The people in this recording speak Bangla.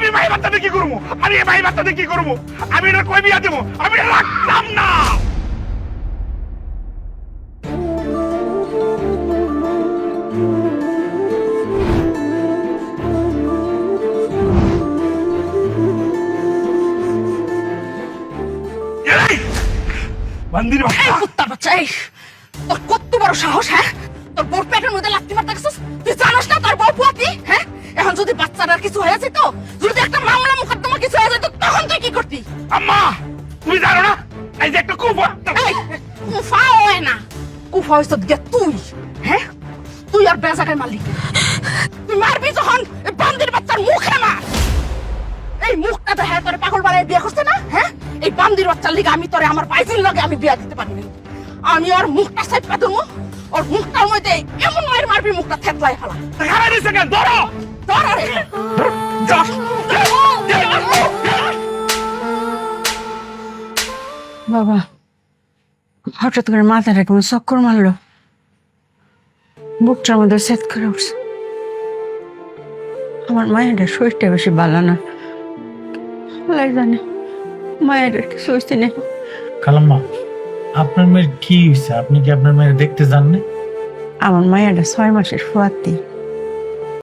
আমি ভাই বাচ্চাতে কি করব? আমি ভাই বাচ্চাতে কি করব? আমি এটা কই বিয়া দেবো। আমি রাখতাম না। তোর কত বড় সাহস হ্যাঁ? তোর মধ্যে তুই জানাস না তোর বউ পুয়াতি হ্যাঁ? এখন যদি বাচ্চাটার কিছু হয়ে যেত যদি একটা মামলা মোকদ্দমা কিছু হয়ে যেত তখন তুই কি করতি আম্মা তুমি জানো না? এই যে একটা কুফা। কুফা হয় না। কুফা হইছ গে তুই। হ্যাঁ তুই আর বেজাকের মালিক। তুই মারবি যখন এই বান্দির বাচ্চার মুখে মার। এই মুখটা তো হ্যাঁ তোরে পাগল বানায় বিয়ে করছে না? হ্যাঁ এই বান্দির বাচ্চার লিগে আমি তোরে আমার পাইজির লগে আমি বিয়া দিতে পারিনি। আমি ওর মুখটা সাইপা দেবো ওর মুখটার মধ্যে এমন মায়ের মারবি মুখটা থেতলাই ফেলা। খারাপ দিছে কেন? ধরো! ধর বাবা হঠাৎ করে মাথাটা কেমন চক্কর মারলো। বুকটার মধ্যে সেট করে উঠছে। আমার মায়ের শরীরটা বেশি ভালো না। আল্লাহ জানে মায়ের কিছু হয়েছে না। কালাম্মা আপনার মেয়ের কি হয়েছে আপনি কি আপনার মেয়ের দেখতে যান না আমার মায়ের ছয় মাসের ফুয়াতি।